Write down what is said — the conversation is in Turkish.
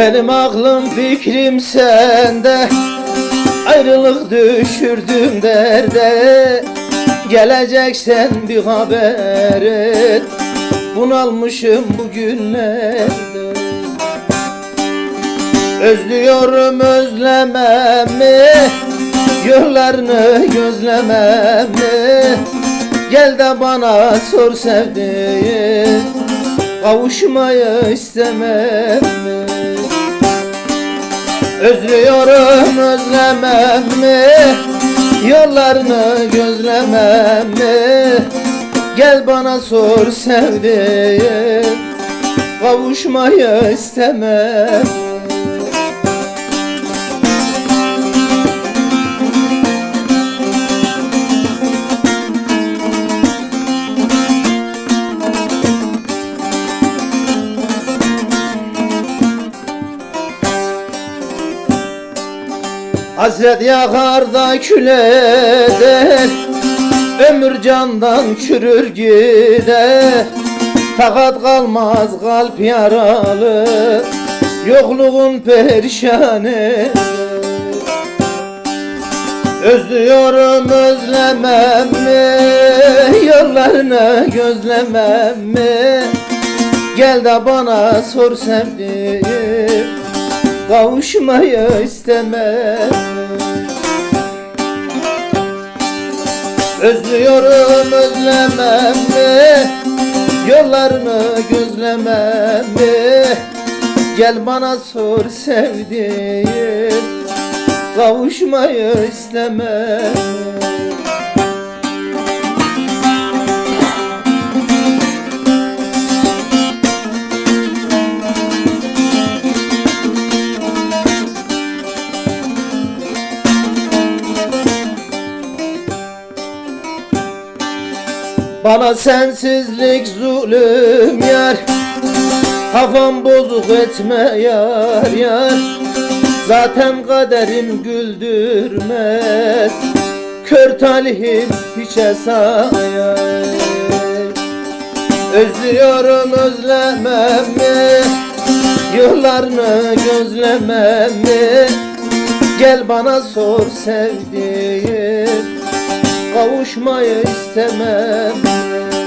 Benim aklım fikrim sende. Ayrılık düşürdüm derde. Geleceksen bir haber et. Bunalmışım bugünlerde Özlüyorum özlemem mi Yollarını gözlemem mi Gel de bana sor sevdiğim Kavuşmayı istemem. Mi Özlüyorum özlemem mi? Yollarını gözlemem mi? Gel bana sor sevdiğim. Kavuşmayı istemem Hasret yakar da kül eder Ömür candan çürür gider. Fakat kalmaz kalp yaralı Yokluğun perişan eder Özlüyorum özlemem mi? Yollarını gözlemem mi? Gel de bana sor sevdiğim Kavuşmayı istemem Özlüyorum özlemem mi Yollarını gözlemem mi Gel bana sor sevdiğim Kavuşmayı istemem Bana sensizlik zulüm yar Kafam bozuk etme yar yar. Zaten kaderim güldürmez. Kör talihim hiçe sayar. Özlüyorum özlemem mi Yıllarını gözlemem mi Gel bana sor sevdiğim kavuşmayı istemem.